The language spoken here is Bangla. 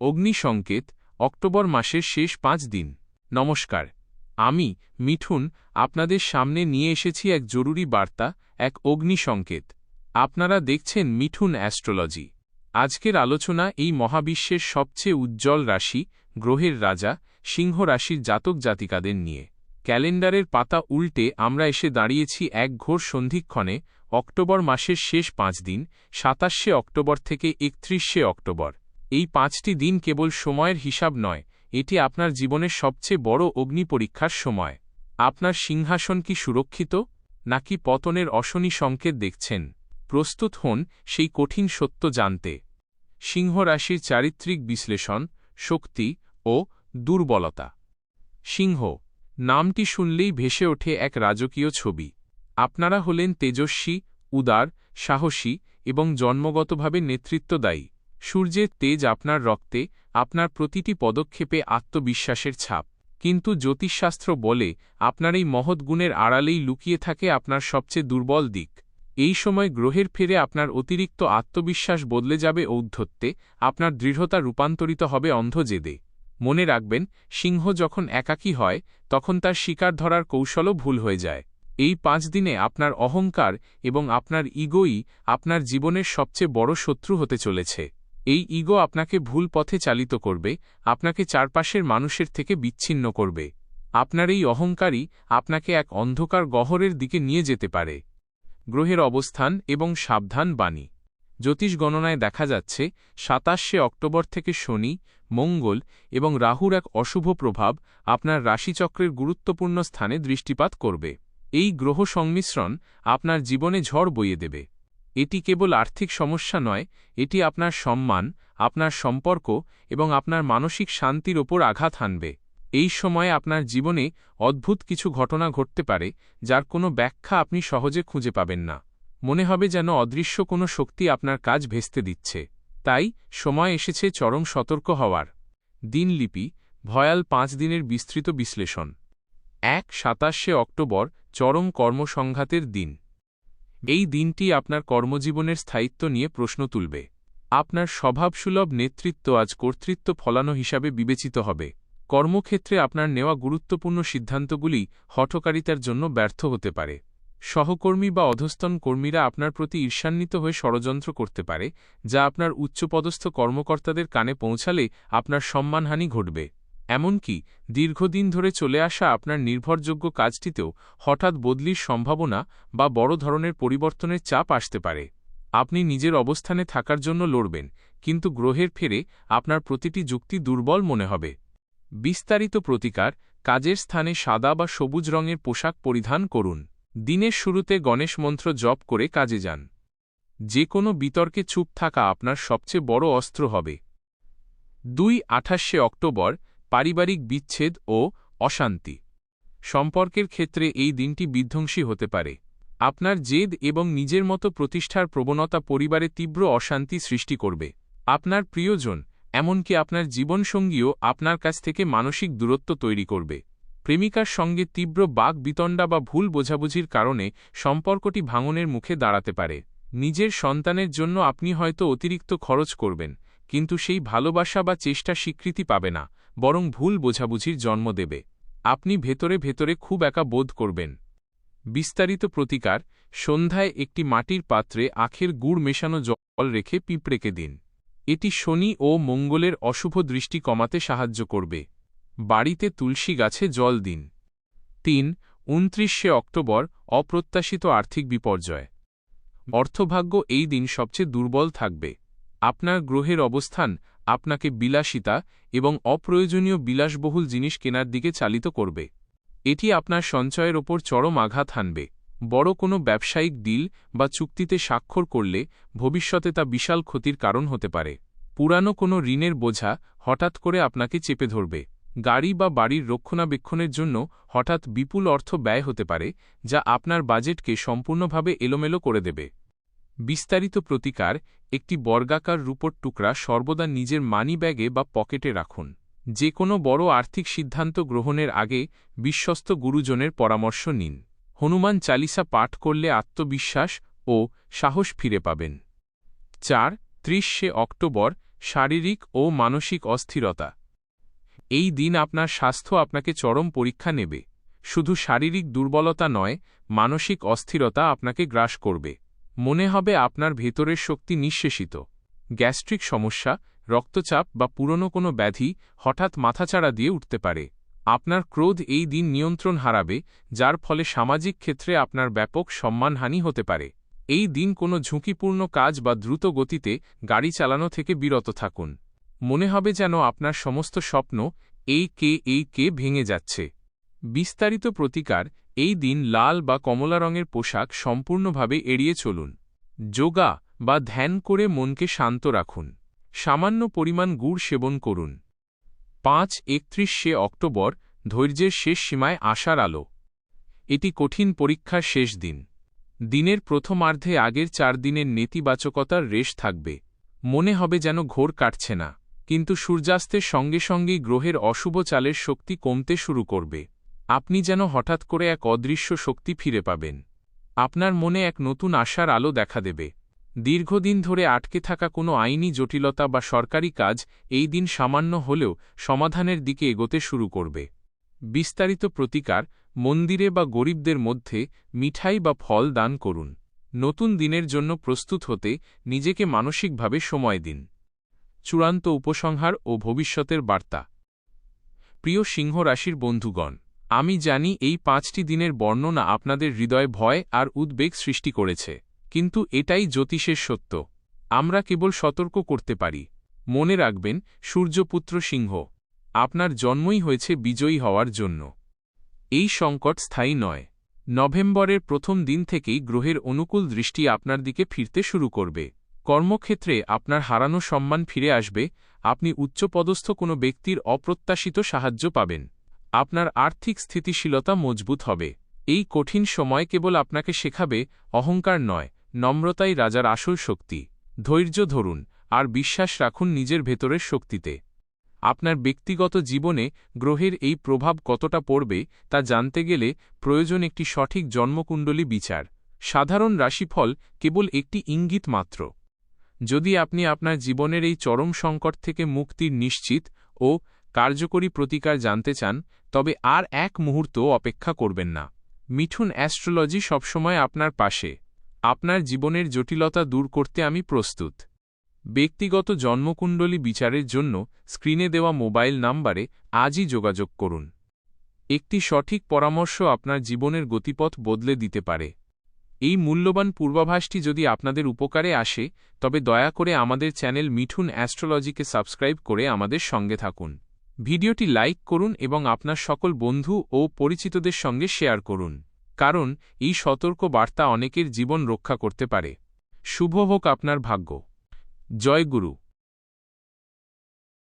অগ্নি সংকেত অক্টোবর মাসের শেষ পাঁচ দিন। নমস্কার। আমি, মিঠুন, আপনাদের সামনে নিয়ে এসেছি এক জরুরি বার্তা, এক অগ্নি সংকেত আপনারা দেখছেন মিঠুন অ্যাস্ট্রোলজি। আজকের আলোচনা এই মহাবিশ্বের সবচেয়ে উজ্জ্বল রাশি, গ্রহের রাজা, সিংহ রাশির জাতক জাতিকাদের নিয়ে। ক্যালেন্ডারের পাতা উল্টে আমরা এসে দাঁড়িয়েছি এক ঘোর সন্ধিক্ষণে, অক্টোবর মাসের শেষ পাঁচ দিন, সাতাশে অক্টোবর থেকে একত্রিশে অক্টোবর। এই পাঁচটি দিন কেবল সময়ের হিসাব নয়, এটি আপনার জীবনের সবচেয়ে বড় অগ্নি পরীক্ষার সময়। আপনার সিংহাসন কি সুরক্ষিত, নাকি পতনের অশনি সংকেত দেখছেন? প্রস্তুত হন সেই কঠিন সত্য জানতে। সিংহ রাশির চারিত্রিক বিশ্লেষণ, শক্তি ও দুর্বলতা। সিংহ, নামটি শুনলেই ভেসে ওঠে এক রাজকীয় ছবি। আপনারা হলেন তেজস্বী, উদার, সাহসী এবং জন্মগতভাবে নেতৃত্বদায়ী। সূর্যের তেজ আপনার রক্তে, আপনার প্রতিটি পদক্ষেপে আত্মবিশ্বাসের ছাপ। কিন্তু জ্যোতিষশাস্ত্র বলে, আপনার এই মহৎ গুণের আড়ালেই লুকিয়ে থাকে আপনার সবচেয়ে দুর্বল দিক। এই সময় গ্রহের ফেরে আপনার অতিরিক্ত আত্মবিশ্বাস বদলে যাবে ঔদ্ধত্যে, আপনার দৃঢ়তা রূপান্তরিত হবে অন্ধজেদে। মনে রাখবেন, সিংহ যখন একাকী হয়, তখন তার শিকার ধরার কৌশলও ভুল হয়ে যায়। এই পাঁচ দিনে আপনার অহংকার এবং আপনার ইগোই আপনার জীবনের সবচেয়ে বড় শত্রু হতে চলেছে। এই ইগো আপনাকে ভুল পথে চালিত করবে, আপনাকে চারপাশের মানুষের থেকে বিচ্ছিন্ন করবে। আপনার এই অহংকারই আপনাকে এক অন্ধকার গহরের দিকে নিয়ে যেতে পারে। গ্রহের অবস্থান এবং সাবধান বাণী। জ্যোতিষ গণনায় দেখা যাচ্ছে, সাতাশে অক্টোবর থেকে শনি, মঙ্গল এবং রাহুর এক অশুভ প্রভাব আপনার রাশিচক্রের গুরুত্বপূর্ণ স্থানে দৃষ্টিপাত করবে। এই গ্রহ সংমিশ্রণ আপনার জীবনে ঝড় বইয়ে দেবে। এটি কেবল আর্থিক সমস্যা নয়, এটি আপনার সম্মান, আপনার সম্পর্ক এবং আপনার মানসিক শান্তির ওপর আঘাত হানবে। এই সময়ে আপনার জীবনে অদ্ভুত কিছু ঘটনা ঘটতে পারে, যার কোনো ব্যাখ্যা আপনি সহজে খুঁজে পাবেন না। মনে হবে যেন অদৃশ্য কোনো শক্তি আপনার কাজ ভেস্তে দিচ্ছে। তাই সময় এসেছে চরম সতর্ক হওয়ার। দিনলিপি, ভয়াল পাঁচ দিনের বিস্তৃত বিশ্লেষণ। এক সাতাশে অক্টোবর, চরম কর্মসংঘাতের দিন। এই দিনটি আপনার কর্মজীবনের স্থায়িত্ব নিয়ে প্রশ্ন তুলবে। আপনার স্বভাবসুলভ নেতৃত্ব আজ কর্তৃত্ব ফলানো হিসাবে বিবেচিত হবে। কর্মক্ষেত্রে আপনার নেওয়া গুরুত্বপূর্ণ সিদ্ধান্তগুলি হঠকারিতার জন্য ব্যর্থ হতে পারে। সহকর্মী বা অধস্তন কর্মীরা আপনার প্রতি ঈর্ষান্বিত হয়ে ষড়যন্ত্র করতে পারে, যা আপনার উচ্চপদস্থ কর্মকর্তাদের কানে পৌঁছালে আপনার সম্মানহানি ঘটবে। এমনকি দীর্ঘদিন ধরে চলে আসা আপনার নির্ভরযোগ্য কাজটিতেও হঠাৎ বদলির সম্ভাবনা বা বড় ধরনের পরিবর্তনের চাপ আসতে পারে। আপনি নিজের অবস্থানে থাকার জন্য লড়বেন, কিন্তু গ্রহের ফেরে আপনার প্রতিটি যুক্তি দুর্বল মনে হবে। বিস্তারিত প্রতিকার, কাজের স্থানে সাদা বা সবুজ রঙের পোশাক পরিধান করুন। দিনের শুরুতে গণেশ মন্ত্র জপ করে কাজে যান। যে কোনো বিতর্কে চুপ থাকা আপনার সবচেয়ে বড় অস্ত্র হবে। দুই আঠাশে অক্টোবর পারিবারিক বিচ্ছেদ ও অশান্তি। সম্পর্কের ক্ষেত্রে এই দিনটি বিধ্বংসী হতে পারে। আপনার জেদ এবং নিজের মতো প্রতিষ্ঠার প্রবণতা পরিবারে তীব্র অশান্তি সৃষ্টি করবে। আপনার প্রিয়জন, এমনকি আপনার জীবনসঙ্গীও আপনার কাছ থেকে মানসিক দূরত্ব তৈরি করবে। প্রেমিকার সঙ্গে তীব্র বাক বিতণ্ডা বা ভুল বোঝাবুঝির কারণে সম্পর্কটি ভাঙনের মুখে দাঁড়াতে পারে। নিজের সন্তানের জন্য আপনি হয়তো অতিরিক্ত খরচ করবেন, কিন্তু সেই ভালোবাসা বা চেষ্টা স্বীকৃতি পাবে না। বরং ভুল বোঝাবুঝির জন্ম দেবে। আপনি ভেতরে ভেতরে খুব একা বোধ করবেন। বিস্তারিত প্রতিকার, সন্ধ্যায় একটি মাটির পাত্রে আখের গুড় মেশানো জল রেখে পিঁপড়েকে দিন। এটি শনি ও মঙ্গলের অশুভ দৃষ্টি কমাতে সাহায্য করবে। বাড়িতে তুলসী গাছে জল দিন। তিন, উনত্রিশে অক্টোবর, অপ্রত্যাশিত আর্থিক বিপর্যয়। অর্থভাগ্য এই দিন সবচেয়ে দুর্বল থাকবে। আপনার গ্রহের অবস্থান আপনাকে বিলাসিতা এবং অপ্রয়োজনীয় বিলাসবহুল জিনিস কেনার দিকে চালিত করবে। এটি আপনার সঞ্চয়ের ওপর চরম আঘাত হানবে। বড় কোনো ব্যবসায়িক ডিল বা চুক্তিতে স্বাক্ষর করলে ভবিষ্যতে তা বিশাল ক্ষতির কারণ হতে পারে। পুরানো কোনো ঋণের বোঝা হঠাৎ করে আপনাকে চেপে ধরবে। গাড়ি বা বাড়ির রক্ষণাবেক্ষণের জন্য হঠাৎ বিপুল অর্থ ব্যয় হতে পারে, যা আপনার বাজেটকে সম্পূর্ণভাবে এলোমেলো করে দেবে। বিস্তারিত প্রতিকার একটি বর্গাকার রূপর টুকরা সর্বদা নিজের মানি ব্যাগে বা পকেটে রাখুন। যে কোনো বড় আর্থিক সিদ্ধান্ত গ্রহণের আগে বিশ্বস্ত গুরুজনের পরামর্শ নিন। হনুমান চালিসা পাঠ করলে আত্মবিশ্বাস ও সাহস ফিরে পাবেন। চার, ত্রিশে অক্টোবর, শারীরিক ও মানসিক অস্থিরতা। এই দিন আপনার স্বাস্থ্য আপনাকে চরম পরীক্ষা নেবে। শুধু শারীরিক দুর্বলতা নয়, মানসিক অস্থিরতা আপনাকে গ্রাস করবে। মনে হবে আপনার ভেতরের শক্তি নিঃশেষিত। গ্যাস্ট্রিক সমস্যা, রক্তচাপ বা পুরনো কোনো ব্যাধি হঠাৎ মাথাচাড়া দিয়ে উঠতে পারে। আপনার ক্রোধ এই দিন নিয়ন্ত্রণ হারাবে, যার ফলে সামাজিক ক্ষেত্রে আপনার ব্যাপক সম্মানহানি হতে পারে। এই দিন কোনো ঝুঁকিপূর্ণ কাজ বা দ্রুত গতিতে গাড়ি চালানো থেকে বিরত থাকুন। মনে হবে যেন আপনার সমস্ত স্বপ্ন এই কে এই কে ভেঙে যাচ্ছে। বিস্তারিত প্রতিকার এই দিন লাল বা কমলা রঙের পোশাক সম্পূর্ণভাবে এড়িয়ে চলুন। যোগা বা ধ্যান করে মনকে শান্ত রাখুন। সামান্য পরিমাণ গুড় সেবন করুন। পাঁচ একত্রিশে অক্টোবর, ধৈর্যের শেষ সীমায় আসার আলো। এটি কঠিন পরীক্ষার শেষ দিন। দিনের প্রথমার্ধে আগের চার দিনের নেতিবাচকতার রেশ থাকবে। মনে হবে যেন ঘোর কাটছে না, কিন্তু সূর্যাস্তের সঙ্গে সঙ্গেই গ্রহের অশুভ চালের শক্তি কমতে শুরু করবে। আপনি যেন হঠাৎ করে এক অদৃশ্য শক্তি ফিরে পাবেন। আপনার মনে এক নতুন আশার আলো দেখা দেবে। দীর্ঘদিন ধরে আটকে থাকা কোনো আইনি জটিলতা বা সরকারি কাজ এই দিন সামান্য হলেও সমাধানের দিকে এগোতে শুরু করবে। বিস্তারিত প্রতিকার, মন্দিরে বা গরিবদের মধ্যে মিঠাই বা ফল দান করুন। নতুন দিনের জন্য প্রস্তুত হতে নিজেকে মানসিকভাবে সময় দিন। চূড়ান্ত উপসংহার ও ভবিষ্যতের বার্তা। প্রিয় সিংহ রাশির বন্ধুগণ আমি জানি এই পাঁচটি দিনের বর্ণনা আপনাদের হৃদয়ে ভয় আর উদ্বেগ সৃষ্টি করেছে, কিন্তু এটাই জ্যোতিষের সত্য। আমরা কেবল সতর্ক করতে পারি। মনে রাখবেন, সূর্যপুত্র সিংহ, আপনার জন্মই হয়েছে বিজয়ী হওয়ার জন্য। এই সংকট স্থায়ী নয়। নভেম্বরের প্রথম দিন থেকেই গ্রহের অনুকূল দৃষ্টি আপনার দিকে ফিরতে শুরু করবে। কর্মক্ষেত্রে আপনার হারানো সম্মান ফিরে আসবে, আপনি উচ্চপদস্থ কোনো ব্যক্তির অপ্রত্যাশিত সাহায্য পাবেন। আপনার আর্থিক স্থিতিশীলতা মজবুত হবে। এই কঠিন সময় কেবল আপনাকে শেখাবে, অহংকার নয়, নম্রতাই রাজার আসল শক্তি। ধৈর্য ধরুন, আর বিশ্বাস রাখুন নিজের ভেতরের শক্তিতে। আপনার ব্যক্তিগত জীবনে গ্রহের এই প্রভাব কতটা পড়বে, তা জানতে গেলে প্রয়োজন একটি সঠিক জন্মকুণ্ডলী বিচার। সাধারণ রাশিফল কেবল একটি ইঙ্গিত মাত্র। যদি আপনি আপনার জীবনের এই চরম সংকট থেকে মুক্তির নিশ্চিত ও কার্যকরী প্রতিকার জানতে চান, তবে আর এক মুহূর্ত অপেক্ষা করবেন না। মিঠুন অ্যাস্ট্রোলজি সবসময় আপনার পাশে। আপনার জীবনের জটিলতা দূর করতে আমি প্রস্তুত। ব্যক্তিগত জন্মকুণ্ডলী বিচারের জন্য স্ক্রিনে দেওয়া মোবাইল নাম্বারে আজই যোগাযোগ করুন। একটি সঠিক পরামর্শ আপনার জীবনের গতিপথ বদলে দিতে পারে। এই মূল্যবান পূর্বাভাসটি যদি আপনাদের উপকারে আসে, তবে দয়া করে আমাদের চ্যানেল মিঠুন অ্যাস্ট্রোলজিকে সাবস্ক্রাইব করে আমাদের সঙ্গে থাকুন। ভিডিওটি লাইক করুন এবং আপনার সকল বন্ধু ও পরিচিতদের সঙ্গে শেয়ার করুন, কারণ এই সতর্ক বার্তা অনেকের জীবন রক্ষা করতে পারে। শুভ হোক আপনার ভাগ্য। জয় গুরু।